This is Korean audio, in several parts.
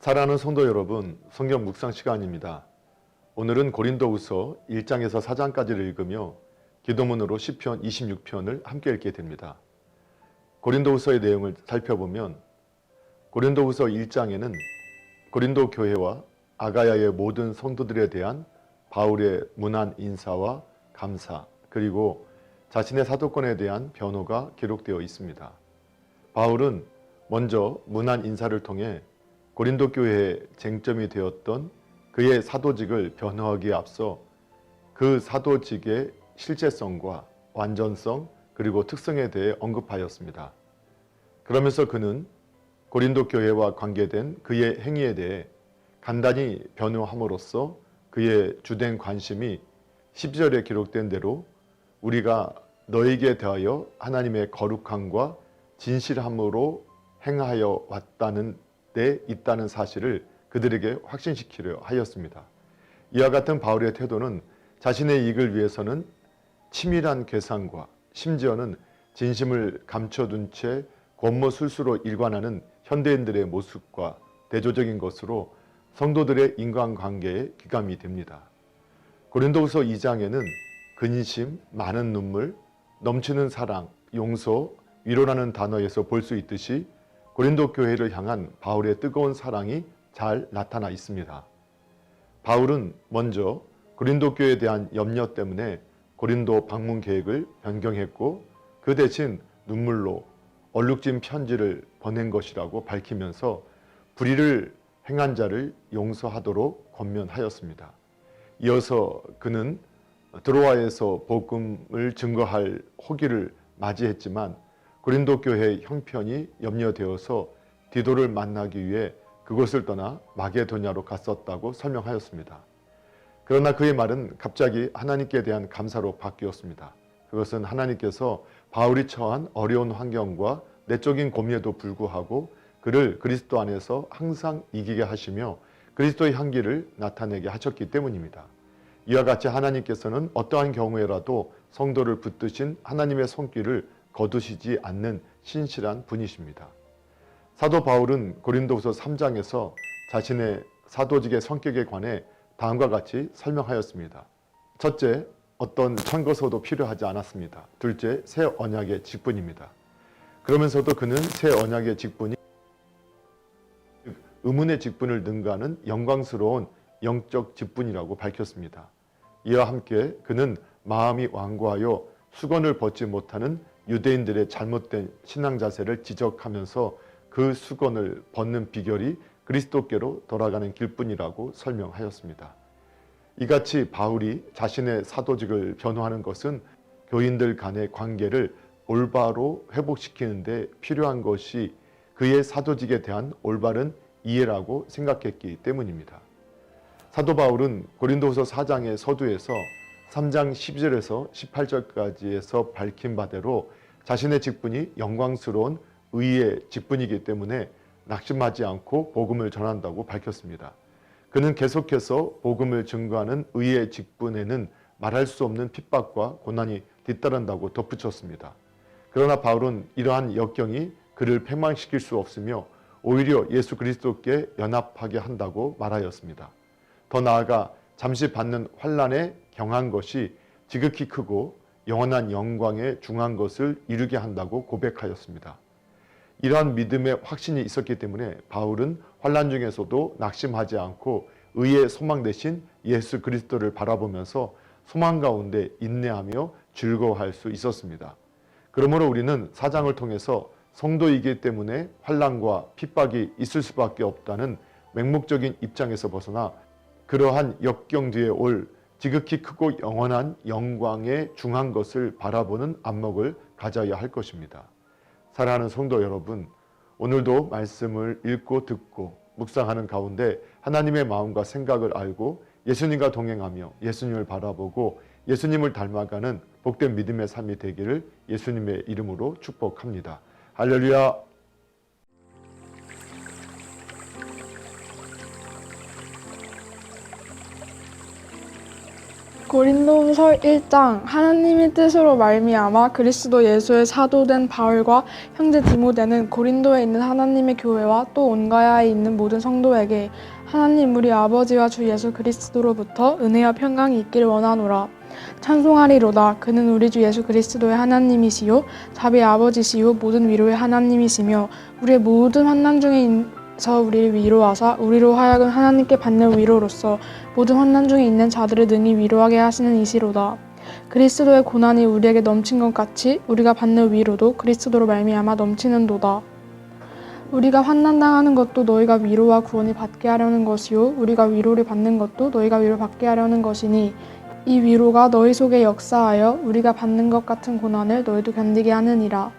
사랑하는 성도 여러분, 성경 묵상 시간입니다. 오늘은 고린도후서 1장에서 4장까지를 읽으며 기도문으로 시편 26편을 함께 읽게 됩니다. 고린도후서의 내용을 살펴보면 고린도후서 1장에는 고린도 교회와 아가야의 모든 성도들에 대한 바울의 문안 인사와 감사 그리고 자신의 사도권에 대한 변호가 기록되어 있습니다. 바울은 먼저 문안 인사를 통해 고린도 교회의 쟁점이 되었던 그의 사도직을 변호하기에 앞서 그 사도직의 실제성과 완전성 그리고 특성에 대해 언급하였습니다. 그러면서 그는 고린도 교회와 관계된 그의 행위에 대해 간단히 변호함으로써 그의 주된 관심이 10절에 기록된 대로 우리가 너에게 대하여 하나님의 거룩함과 진실함으로 행하여 왔다는 데 있다는 사실을 그들에게 확신시키려 하였습니다. 이와 같은 바울의 태도는 자신의 이익을 위해서는 치밀한 계산과 심지어는 진심을 감춰둔 채 권모술수로 일관하는 현대인들의 모습과 대조적인 것으로 성도들의 인간관계에 귀감이 됩니다. 고린도후서 2장에는 근심, 많은 눈물, 넘치는 사랑, 용서, 위로라는 단어에서 볼 수 있듯이 고린도 교회를 향한 바울의 뜨거운 사랑이 잘 나타나 있습니다. 바울은 먼저 고린도 교회에 대한 염려 때문에 고린도 방문 계획을 변경했고 그 대신 눈물로 얼룩진 편지를 보낸 것이라고 밝히면서 불의를 행한 자를 용서하도록 권면하였습니다. 이어서 그는 드로아에서 복음을 증거할 호기를 맞이했지만 고린도 교회의 형편이 염려되어서 디도를 만나기 위해 그곳을 떠나 마게도냐로 갔었다고 설명하였습니다. 그러나 그의 말은 갑자기 하나님께 대한 감사로 바뀌었습니다. 그것은 하나님께서 바울이 처한 어려운 환경과 내적인 고민에도 불구하고 그를 그리스도 안에서 항상 이기게 하시며 그리스도의 향기를 나타내게 하셨기 때문입니다. 이와 같이 하나님께서는 어떠한 경우에라도 성도를 붙드신 하나님의 손길을 거두시지 않는 신실한 분이십니다. 사도 바울은 고린도후서 3장에서 자신의 사도직의 성격에 관해 다음과 같이 설명하였습니다. 첫째, 어떤 천거서도 필요하지 않았습니다. 둘째, 새 언약의 직분입니다. 그러면서도 그는 새 언약의 직분이 의문의 직분을 능가하는 영광스러운 영적 직분이라고 밝혔습니다. 이와 함께 그는 마음이 완고하여 수건을 벗지 못하는 유대인들의 잘못된 신앙 자세를 지적하면서 그 수건을 벗는 비결이 그리스도께로 돌아가는 길뿐이라고 설명하였습니다. 이같이 바울이 자신의 사도직을 변호하는 것은 교인들 간의 관계를 올바로 회복시키는데 필요한 것이 그의 사도직에 대한 올바른 이해라고 생각했기 때문입니다. 사도 바울은 고린도후서 4장의 서두에서 3장 12절에서 18절까지에서 밝힌 바대로 자신의 직분이 영광스러운 의의 직분이기 때문에 낙심하지 않고 복음을 전한다고 밝혔습니다. 그는 계속해서 복음을 증거하는 의의 직분에는 말할 수 없는 핍박과 고난이 뒤따른다고 덧붙였습니다. 그러나 바울은 이러한 역경이 그를 패망시킬 수 없으며 오히려 예수 그리스도께 연합하게 한다고 말하였습니다. 더 나아가 잠시 받는 환란에 경한 것이 지극히 크고 영원한 영광에 중한 것을 이루게 한다고 고백하였습니다. 이러한 믿음의 확신이 있었기 때문에 바울은 환란 중에서도 낙심하지 않고 의의 소망 대신 예수 그리스도를 바라보면서 소망 가운데 인내하며 즐거워할 수 있었습니다. 그러므로 우리는 사장을 통해서 성도이기 때문에 환란과 핍박이 있을 수밖에 없다는 맹목적인 입장에서 벗어나 그러한 역경 뒤에 올 지극히 크고 영원한 영광에 중한 것을 바라보는 안목을 가져야 할 것입니다. 사랑하는 성도 여러분, 오늘도 말씀을 읽고 듣고 묵상하는 가운데 하나님의 마음과 생각을 알고 예수님과 동행하며 예수님을 바라보고 예수님을 닮아가는 복된 믿음의 삶이 되기를 예수님의 이름으로 축복합니다. 할렐루야. 고린도후서 1장 하나님의 뜻으로 말미암아 그리스도 예수의 사도된 바울과 형제 디모데는 고린도에 있는 하나님의 교회와 또 온가야에 있는 모든 성도에게 하나님 우리 아버지와 주 예수 그리스도로부터 은혜와 평강이 있기를 원하노라. 찬송하리로다. 그는 우리 주 예수 그리스도의 하나님이시요 자비의 아버지시요 모든 위로의 하나님이시며 우리의 모든 환난 중에 서 우리를 위로하사 우리로 하여금 하나님께 받는 위로로서 모든 환난 중에 있는 자들을 능히 위로하게 하시는 이시로다. 그리스도의 고난이 우리에게 넘친 것 같이 우리가 받는 위로도 그리스도로 말미암아 넘치는도다. 우리가 환난 당하는 것도 너희가 위로와 구원을 받게 하려는 것이요 우리가 위로를 받는 것도 너희가 위로 받게 하려는 것이니 이 위로가 너희 속에 역사하여 우리가 받는 것 같은 고난을 너희도 견디게 하느니라.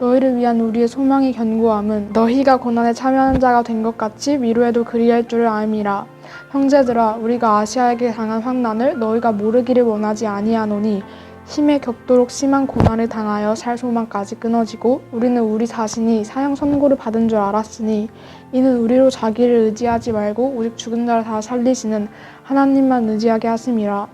너희를 위한 우리의 소망이 견고함은 너희가 고난에 참여하는 자가 된 것 같이 위로에도 그리할 줄을 알미라. 형제들아 우리가 아시아에게 당한 환난을 너희가 모르기를 원하지 아니하노니 힘에 격도록 심한 고난을 당하여 살 소망까지 끊어지고 우리는 우리 자신이 사형 선고를 받은 줄 알았으니 이는 우리로 자기를 의지하지 말고 오직 죽은 자를 다 살리시는 하나님만 의지하게 하심이라.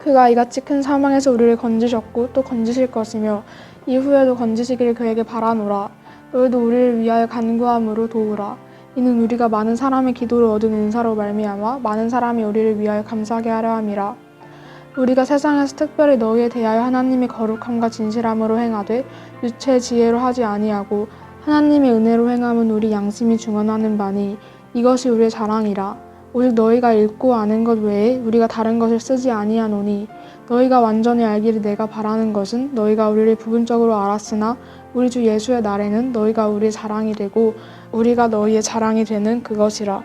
그가 이같이 큰 사망에서 우리를 건지셨고 또 건지실 것이며 이후에도 건지시기를 그에게 바라노라. 너희도 우리를 위하여 간구함으로 도우라. 이는 우리가 많은 사람의 기도를 얻은 은사로 말미암아 많은 사람이 우리를 위하여 감사하게 하려 함이라. 우리가 세상에서 특별히 너희에 대하여 하나님의 거룩함과 진실함으로 행하되 유체 지혜로 하지 아니하고 하나님의 은혜로 행함은 우리 양심이 중언하는 바니 이것이 우리의 자랑이라. 오직 너희가 읽고 아는 것 외에 우리가 다른 것을 쓰지 아니하노니 너희가 완전히 알기를 내가 바라는 것은 너희가 우리를 부분적으로 알았으나 우리 주 예수의 날에는 너희가 우리의 자랑이 되고 우리가 너희의 자랑이 되는 그것이라.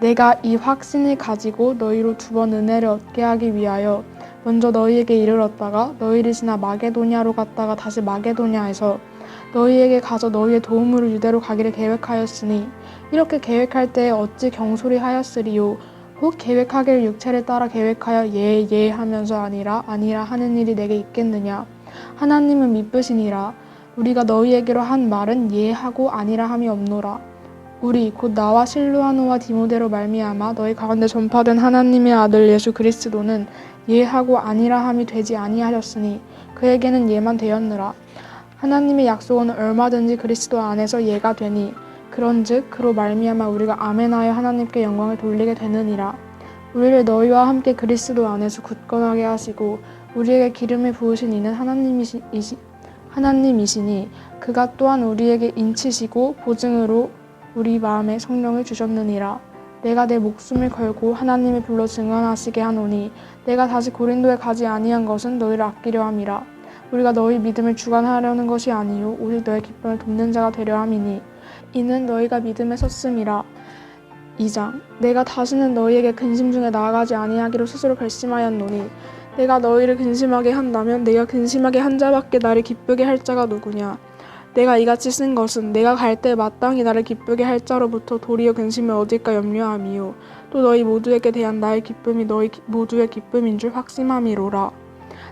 내가 이 확신을 가지고 너희로 두 번 은혜를 얻게 하기 위하여 먼저 너희에게 이르렀다가 너희를 지나 마게도냐로 갔다가 다시 마게도냐에서 너희에게 가서 너희의 도움으로 유대로 가기를 계획하였으니 이렇게 계획할 때에 어찌 경솔히 하였으리요 혹 계획하기를 육체를 따라 계획하여 예예 하면서 아니라 아니라 하는 일이 내게 있겠느냐? 하나님은 미쁘시니라. 우리가 너희에게로 한 말은 예 하고 아니라 함이 없노라. 우리 곧 나와 실루아노와 디모데로 말미암아 너희 가운데 전파된 하나님의 아들 예수 그리스도는 예하고 아니라 함이 되지 아니하셨으니 그에게는 예만 되었느라. 하나님의 약속은 얼마든지 그리스도 안에서 예가 되니 그런즉 그로 말미암아 우리가 아멘하여 하나님께 영광을 돌리게 되느니라. 우리를 너희와 함께 그리스도 안에서 굳건하게 하시고 우리에게 기름을 부으신 이는 하나님이시, 이시, 하나님이시니 그가 또한 우리에게 인치시고 보증으로 우리 마음에 성령을 주셨느니라. 내가 내 목숨을 걸고 하나님을 불러 증언하시게 하노니 내가 다시 고린도에 가지 아니한 것은 너희를 아끼려 함이라. 우리가 너희 믿음을 주관하려는 것이 아니요 오직 너의 기쁨을 돕는 자가 되려 함이니 이는 너희가 믿음에 섰음이라. 2장 내가 다시는 너희에게 근심 중에 나아가지 아니하기로 스스로 결심하였노니 내가 너희를 근심하게 한다면 내가 근심하게 한 자밖에 나를 기쁘게 할 자가 누구냐? 내가 이같이 쓴 것은 내가 갈 때 마땅히 나를 기쁘게 할 자로부터 도리어 근심을 얻을까 염려함이요. 또 너희 모두에게 대한 나의 기쁨이 너희 기- 모두의 기쁨인 줄 확신함이로라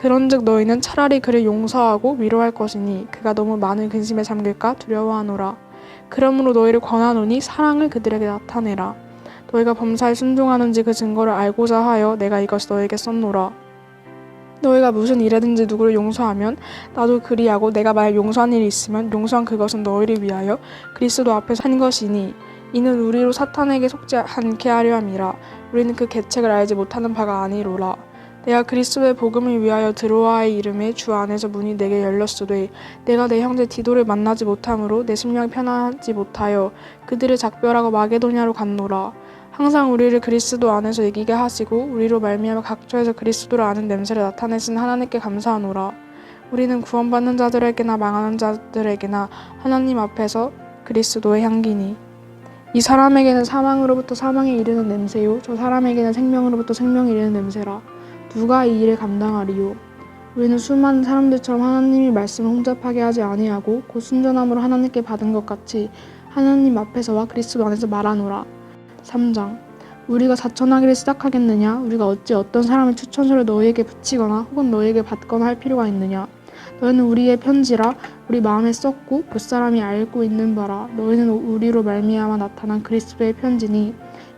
그런즉 너희는 차라리 그를 용서하고 위로할 것이니 그가 너무 많은 근심에 잠길까 두려워하노라. 그러므로 너희를 권하노니 사랑을 그들에게 나타내라. 너희가 범사에 순종하는지 그 증거를 알고자 하여 내가 이것이 너에게 썼노라. 너희가 무슨 일에든지 누구를 용서하면 나도 그리하고 내가 만약 용서한 일이 있으면 용서한 그것은 너희를 위하여 그리스도 앞에서 한 것이니 이는 우리로 사탄에게 속지 않게 하려 함이라. 우리는 그 계책을 알지 못하는 바가 아니로라 내가 그리스도의 복음을 위하여 드로아의 이름에 주 안에서 문이 내게 열렸으되 내가 내 형제 디도를 만나지 못함으로 내 심령이 편안하지 못하여 그들을 작별하고 마게도냐로 갔노라. 항상 우리를 그리스도 안에서 이기게 하시고 우리로 말미암아 각처에서 그리스도를 아는 냄새를 나타내신 하나님께 감사하노라. 우리는 구원받는 자들에게나 망하는 자들에게나 하나님 앞에서 그리스도의 향기니. 이 사람에게는 사망으로부터 사망에 이르는 냄새요. 저 사람에게는 생명으로부터 생명에 이르는 냄새라 누가 이 일을 감당하리요 우리는 수많은 사람들처럼 하나님이 말씀을 혼잡하게 하지 아니하고 곧 순전함으로 하나님께 받은 것 같이 하나님 앞에서와 그리스도 안에서 말하노라. 3장 우리가 사천하기를 시작하겠느냐? 우리가 어찌 어떤 사람의 추천서를 너희에게 붙이거나 혹은 너희에게 받거나 할 필요가 있느냐? 너희는 우리의 편지라 우리 마음에 썼고 그 사람이 알고 있는 바라 너희는 우리로 말미암아 나타난 그리스도의 편지니 이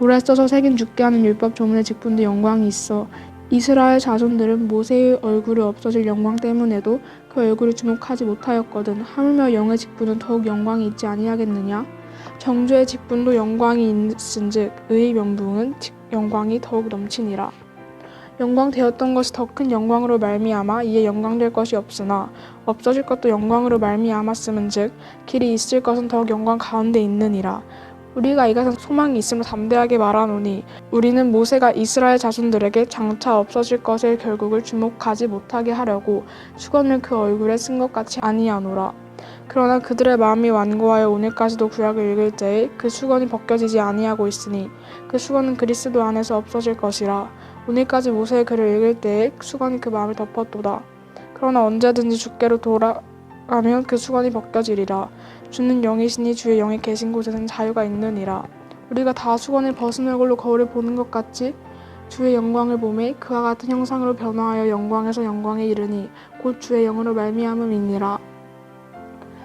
돌에 써서 새긴 죽게 하는 율법 조문의 직분도 영광이 있어. 이스라엘 자손들은 모세의 얼굴이 없어질 영광 때문에도 그 얼굴을 주목하지 못하였거든. 하물며 영의 직분은 더욱 영광이 있지 아니하겠느냐? 정죄의 직분도 영광이 있은즉 의의 명분은 직- 영광이 더욱 넘치니라. 영광되었던 것이 더 큰 영광으로 말미암아 이에 영광될 것이 없으나 없어질 것도 영광으로 말미암았음은즉 길이 있을 것은 더욱 영광 가운데 있느니라 우리가 이것은 소망이 있으므로 담대하게 말하노니 우리는 모세가 이스라엘 자손들에게 장차 없어질 것의 결국을 주목하지 못하게 하려고 수건을 그 얼굴에 쓴 것 같이 아니하노라 그러나 그들의 마음이 완고하여 오늘까지도 구약을 읽을 때에 그 수건이 벗겨지지 아니하고 있으니 그 수건은 그리스도 안에서 없어질 것이라 오늘까지 모세의 글을 읽을 때에 수건이 그 마음을 덮었도다. 그러나 언제든지 주께로 돌아 가면 그 수건이 벗겨지리라. 주는 영이시니 주의 영이 계신 곳에는 자유가 있느니라. 우리가 다 수건을 벗은 얼굴로 거울을 보는 것 같이 주의 영광을 보매 그와 같은 형상으로 변화하여 영광에서 영광에 이르니 곧 주의 영으로 말미암음이니라.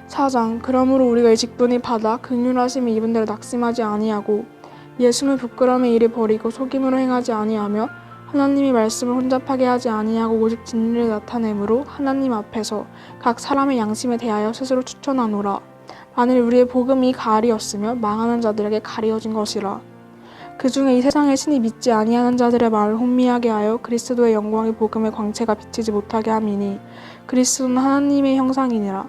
4장 그러므로 우리가 이 직분이 받아 극률하심이 입은 대로 낙심하지 아니하고 예수는 부끄러움의 일을 버리고 속임으로 행하지 아니하며 하나님이 말씀을 혼잡하게 하지 아니하고 오직 진리를 나타내므로 하나님 앞에서 각 사람의 양심에 대하여 스스로 추천하노라. 만일 우리의 복음이 가리였으며 망하는 자들에게 가리어진 것이라. 그 중에 이 세상의 신이 믿지 아니하는 자들의 마음을 혼미하게 하여 그리스도의 영광의 복음의 광채가 비치지 못하게 함이니 그리스도는 하나님의 형상이니라.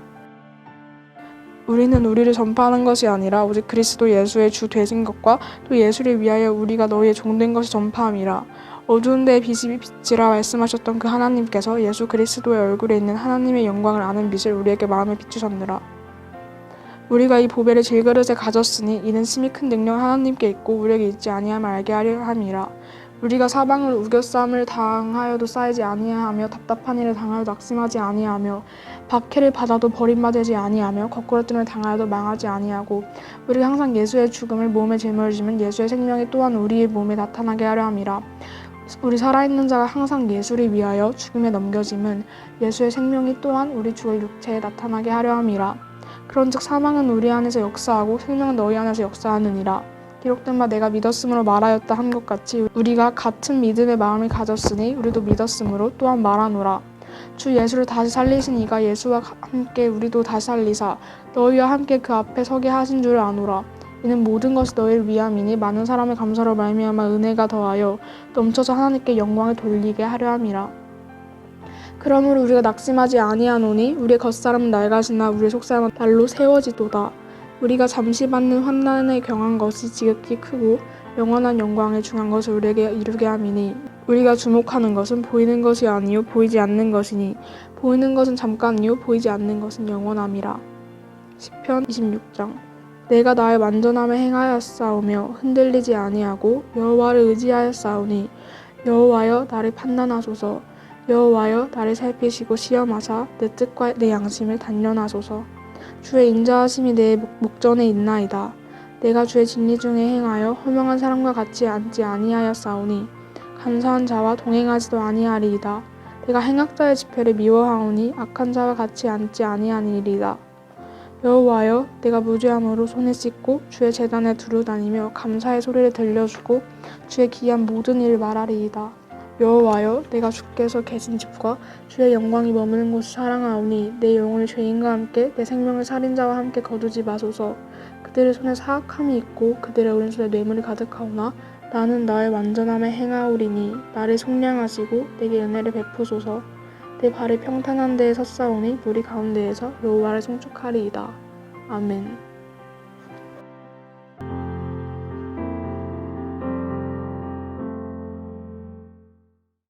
우리는 우리를 전파하는 것이 아니라 오직 그리스도 예수의 주 되신 것과 또 예수를 위하여 우리가 너희의 종된 것이 전파함이라. 어두운 데에 빛이 빛이라 말씀하셨던 그 하나님께서 예수 그리스도의 얼굴에 있는 하나님의 영광을 아는 빛을 우리에게 마음에 비추셨느라. 우리가 이 보배를 질그릇에 가졌으니 이는 심히 큰 능력 하나님께 있고 우리에게 있지 아니함을 알게 하려 함이라. 우리가 사방을 우겨쌈을 당하여도 쌓이지 아니하며 답답한 일을 당하여도 낙심하지 아니하며 박해를 받아도 버림받지 아니하며 거꾸로 뜸을 당하여도 망하지 아니하고 우리가 항상 예수의 죽음을 몸에 짊어지면 예수의 생명이 또한 우리의 몸에 나타나게 하려 함이라. 우리 살아있는 자가 항상 예수를 위하여 죽음에 넘겨짐은 예수의 생명이 또한 우리 죽을 육체에 나타나게 하려 함이라. 그런즉 사망은 우리 안에서 역사하고 생명은 너희 안에서 역사하느니라. 기록된 바 내가 믿었으므로 말하였다 한 것 같이 우리가 같은 믿음의 마음을 가졌으니 우리도 믿었으므로 또한 말하노라. 주 예수를 다시 살리신 이가 예수와 함께 우리도 다시 살리사 너희와 함께 그 앞에 서게 하신 줄 아노라. 이는 모든 것이 너희를 위함이니 많은 사람의 감사로 말미암아 은혜가 더하여 넘쳐서 하나님께 영광을 돌리게 하려 함이라. 그러므로 우리가 낙심하지 아니하노니 우리의 겉사람은 낡아지나 우리의 속사람은 날로 세워지도다. 우리가 잠시 받는 환난에 경한 것이 지극히 크고 영원한 영광에 중한 것을 우리에게 이루게 함이니 우리가 주목하는 것은 보이는 것이 아니요 보이지 않는 것이니 보이는 것은 잠깐이요 보이지 않는 것은 영원함이라. 시편 26장 내가 나의 완전함에 행하였사오며 흔들리지 아니하고 여호와를 의지하였사오니 여호와여 나를 판단하소서. 여호와여 나를 살피시고 시험하사 내 뜻과 내 양심을 단련하소서. 주의 인자하심이 내 목- 목전에 있나이다. 내가 주의 진리 중에 행하여 허명한 사람과 같이 앉지 아니하였사오니 감사한 자와 동행하지도 아니하리이다. 내가 행악자의 집회를 미워하오니 악한 자와 같이 앉지 아니하니이다 여호와여 내가 무죄함으로 손을 씻고 주의 재단에 두루 다니며 감사의 소리를 들려주고 주의 기한 모든 일을 말하리이다. 여호와여 내가 주께서 계신 집과 주의 영광이 머무는 곳을 사랑하오니 내 영혼을 죄인과 함께 내 생명을 살인자와 함께 거두지 마소서. 그들의 손에 사악함이 있고 그들의 오른손에 뇌물이 가득하오나 나는 나의 완전함에 행하오리니 나를 속량하시고 내게 은혜를 베푸소서 내 발이 평탄한 데에 섰사오니 무리 가운데에서 여호와를 송축하리이다. 아멘.